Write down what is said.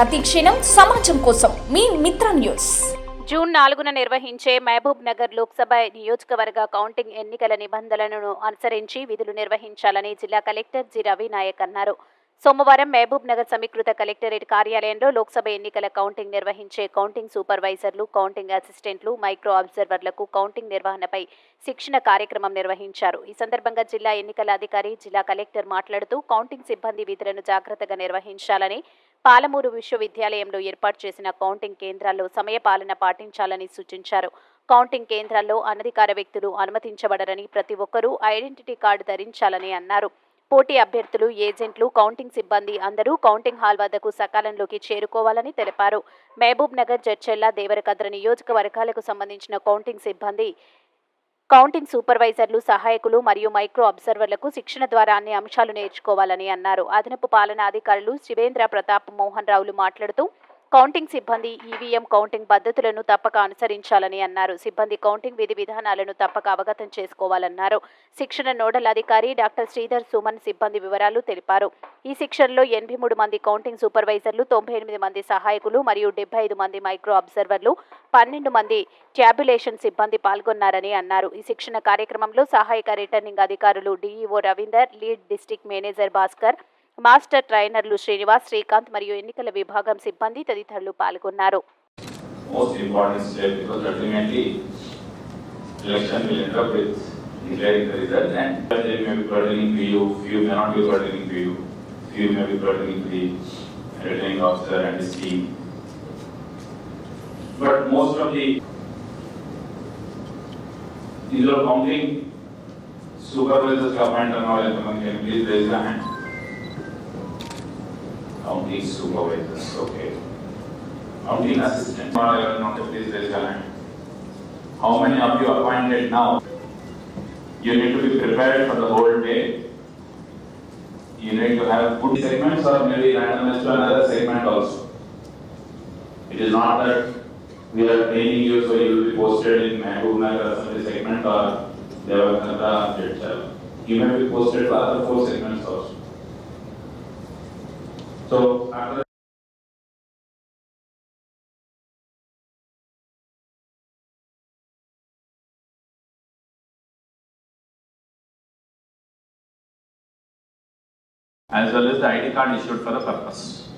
ప్రతిక్షణం సమాజం కోసం మీ మిత్ర న్యూస్. జూన్ నాలుగున నిర్వహించే మహబూబ్ నగర్ లోక్సభ నియోజకవర్గ కౌంటింగ్ ఎన్నికల నిబంధనలను అనుసరించి విధులు నిర్వహించాలని జిల్లా కలెక్టర్ జి. రవి నాయక్ అన్నారు. సోమవారం మహబూబ్ నగర్ సమీకృత కలెక్టరేట్ కార్యాలయంలో లోక్సభ ఎన్నికల కౌంటింగ్ నిర్వహించే కౌంటింగ్ సూపర్వైజర్లు కౌంటింగ్ అసిస్టెంట్లు మైక్రో అబ్జర్వర్లకు కౌంటింగ్ నిర్వహణపై శిక్షణ కార్యక్రమం నిర్వహించారు. ఈ సందర్భంగా జిల్లా ఎన్నికల అధికారి జిల్లా కలెక్టర్ మాట్లాడుతూ కౌంటింగ్ సిబ్బంది విధులను జాగ్రత్తగా నిర్వహించాలని పాలమూరు విశ్వవిద్యాలయంలో ఏర్పాటు చేసిన కౌంటింగ్ కేంద్రాల్లో సమయపాలన పాటించాలని సూచించారు. కౌంటింగ్ కేంద్రాల్లో అనధికార వ్యక్తులు అనుమతించబడరని ప్రతి ఒక్కరూ ఐడెంటిటీ కార్డు ధరించాలని అన్నారు. పోటీ అభ్యర్థులు ఏజెంట్లు కౌంటింగ్ సిబ్బంది అందరూ కౌంటింగ్ హాల్ వద్దకు సకాలంలోకి చేరుకోవాలని తెలిపారు. మహబూబ్ నగర్ జడ్చెల్ల దేవరకద్ర నియోజకవర్గాలకు సంబంధించిన కౌంటింగ్ సిబ్బంది కౌంటింగ్ సూపర్వైజర్లు సహాయకులు మరియు మైక్రో అబ్జర్వర్లకు శిక్షణ ద్వారా అన్ని అంశాలు నేర్చుకోవాలని అన్నారు. అదనపు పాలనాధికారులు శివేంద్ర ప్రతాప్ మోహన్ రావులు మాట్లాడుతూ కౌంటింగ్ సిబ్బంది ఈవీఎం కౌంటింగ్ పద్ధతులను తప్పక అనుసరించాలని అన్నారు. సిబ్బంది కౌంటింగ్ విధి విధానాలను తప్పక అవగతం చేసుకోవాలన్నారు. శిక్షణ నోడల్ అధికారి డాక్టర్ శ్రీధర్ సుమన్ సిబ్బంది వివరాలు తెలిపారు. ఈ శిక్షణలో ఎనభై మూడు మంది కౌంటింగ్ సూపర్వైజర్లు తొంభై ఎనిమిది మంది సహాయకులు మరియు డెబ్బై ఐదు మంది మైక్రో అబ్జర్వర్లు పన్నెండు మంది ట్యాబ్యులేషన్ సిబ్బంది పాల్గొన్నారని అన్నారు. ఈ శిక్షణ కార్యక్రమంలో సహాయక రిటర్నింగ్ అధికారులు DEO Ravinder lead district manager Bhaskar master ట్రైనర్లు Srinivas Srikanth మరియు ఎన్నికల విభాగం సిబ్బంది తదితరులు పాల్గొన్నారు election will end up with declaring the result and they may be pertaining to you, few may not be pertaining to you, few may be pertaining to the returning officer and his team. But most of the these are counting supervisors comment and all and can please raise your hand. Counting supervisors, okay. Counting assistant, not please raise your. How many of you are appointed now? You need to be prepared for the whole day. You need to have good segments or maybe randomized to another segment also. It is not that we are training you so you will be posted in Mehboob Nagar Assembly segment or itself. You may be posted for other four segments also. So as well as the ID card issued for the purpose.